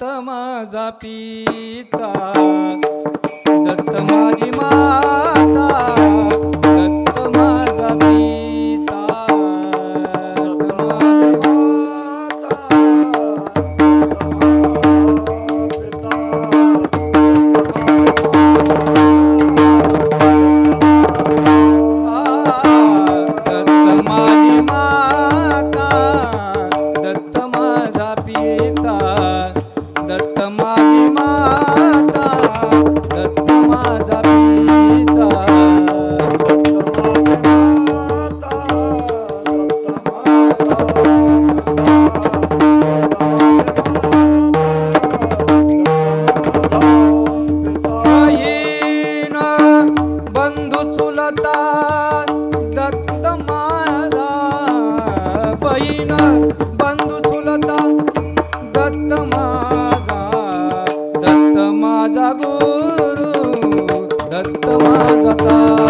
दत्त माझा पिता. दत्त माझी मा. बहीण बंधू चुलता दत्त माझा दत्त माझा गुरु दत्त माझा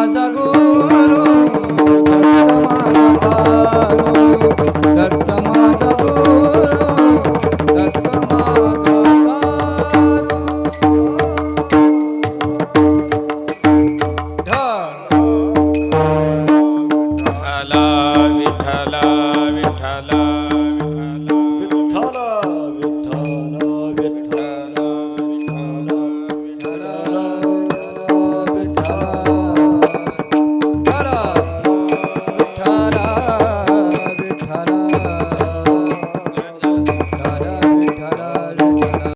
माझा गुरु दत्त माझा तारू दत्त माझा गुरु. दत्त माझा तारू विठ्ठला विठ्ठला विठ्ठला.